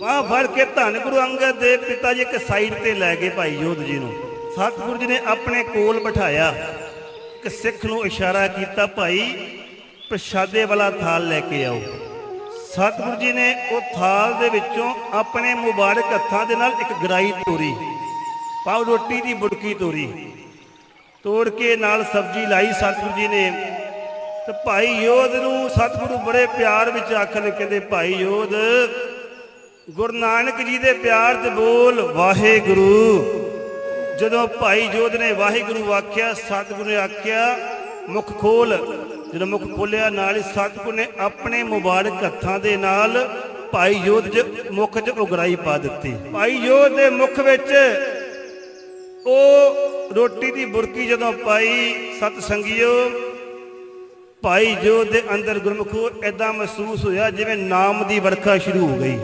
ਬਾਹ ਫੜ ਕੇ ਧੰਨ ਗੁਰੂ ਅੰਗਦ ਦੇਵ ਪਿਤਾ ਜੀ ਇੱਕ ਸਾਈਡ ਤੇ ਲੈ ਗਏ ਭਾਈ ਯੋਧ ਜੀ ਨੂੰ। ਸਤਿਗੁਰੂ ਜੀ ਨੇ ਆਪਣੇ ਕੋਲ ਬਿਠਾਇਆ। ਇੱਕ ਸਿੱਖ ਨੂੰ ਇਸ਼ਾਰਾ ਕੀਤਾ, ਭਾਈ, ਪ੍ਰਸ਼ਾਦੇ ਵਾਲਾ ਥਾਲ ਲੈ ਕੇ ਆਓ। ਸਤਿਗੁਰੂ ਜੀ ਨੇ ਉਹ ਥਾਲ ਦੇ ਵਿੱਚੋਂ ਆਪਣੇ ਮੁਬਾਰਕ ਹੱਥਾਂ ਦੇ ਨਾਲ ਇੱਕ ਗਰਾਈ ਤੋਰੀ। ਪਾਉ ਰੋਟੀ ਦੀ ਬੁੜਕੀ ਤੋਰੀ। ਤੋੜ ਕੇ ਨਾਲ ਸਬਜ਼ੀ ਲਾਈ ਸਤਿਗੁਰੂ ਜੀ ਨੇ। ਤੇ ਭਾਈ ਯੋਧ ਨੂੰ ਸਤਿਗੁਰੂ ਬੜੇ ਪਿਆਰ ਵਿੱਚ ਆਖਣ ਕਹਿੰਦੇ ਭਾਈ ਯੋਧ ਗੁਰੂ ਨਾਨਕ ਜੀ ਦੇ ਪਿਆਰ ਤੇ ਬੋਲ, ਵਾਹਿਗੁਰੂ। ਜਦੋਂ ਭਾਈ ਜੋਧ ਨੇ ਵਾਹਿਗੁਰੂ ਆਖਿਆ, ਸਤਿਗੁਰੂ ਨੇ ਆਖਿਆ, ਮੁਖ ਖੋਲ। ਜਦੋਂ ਮੁਖ ਖੋਲਿਆ, ਨਾਲ ਹੀ ਸਤਿਗੁਰੂ ਨੇ ਆਪਣੇ ਮੁਬਾਰਕ ਹੱਥਾਂ ਦੇ ਨਾਲ ਭਾਈ ਜੋਧ ਦੇ ਮੁਖ 'ਚ ਉਗਰਾਈ ਪਾ ਦਿੱਤੀ। ਭਾਈ ਜੋਧ ਦੇ ਮੁਖ ਵਿੱਚ ਉਹ ਰੋਟੀ ਦੀ ਬੁਰਕੀ ਜਦੋਂ ਪਾਈ ਸਤ ਸੰਗਿਓ ਭਾਈ ਜੋਧ ਦੇ ਅੰਦਰ ਗੁਰਮੁਖੋ ਐਦਾਂ ਮਹਿਸੂਸ ਹੋਇਆ ਜਿਵੇਂ ਨਾਮ ਦੀ ਵਰਖਾ ਸ਼ੁਰੂ ਹੋ ਗਈ।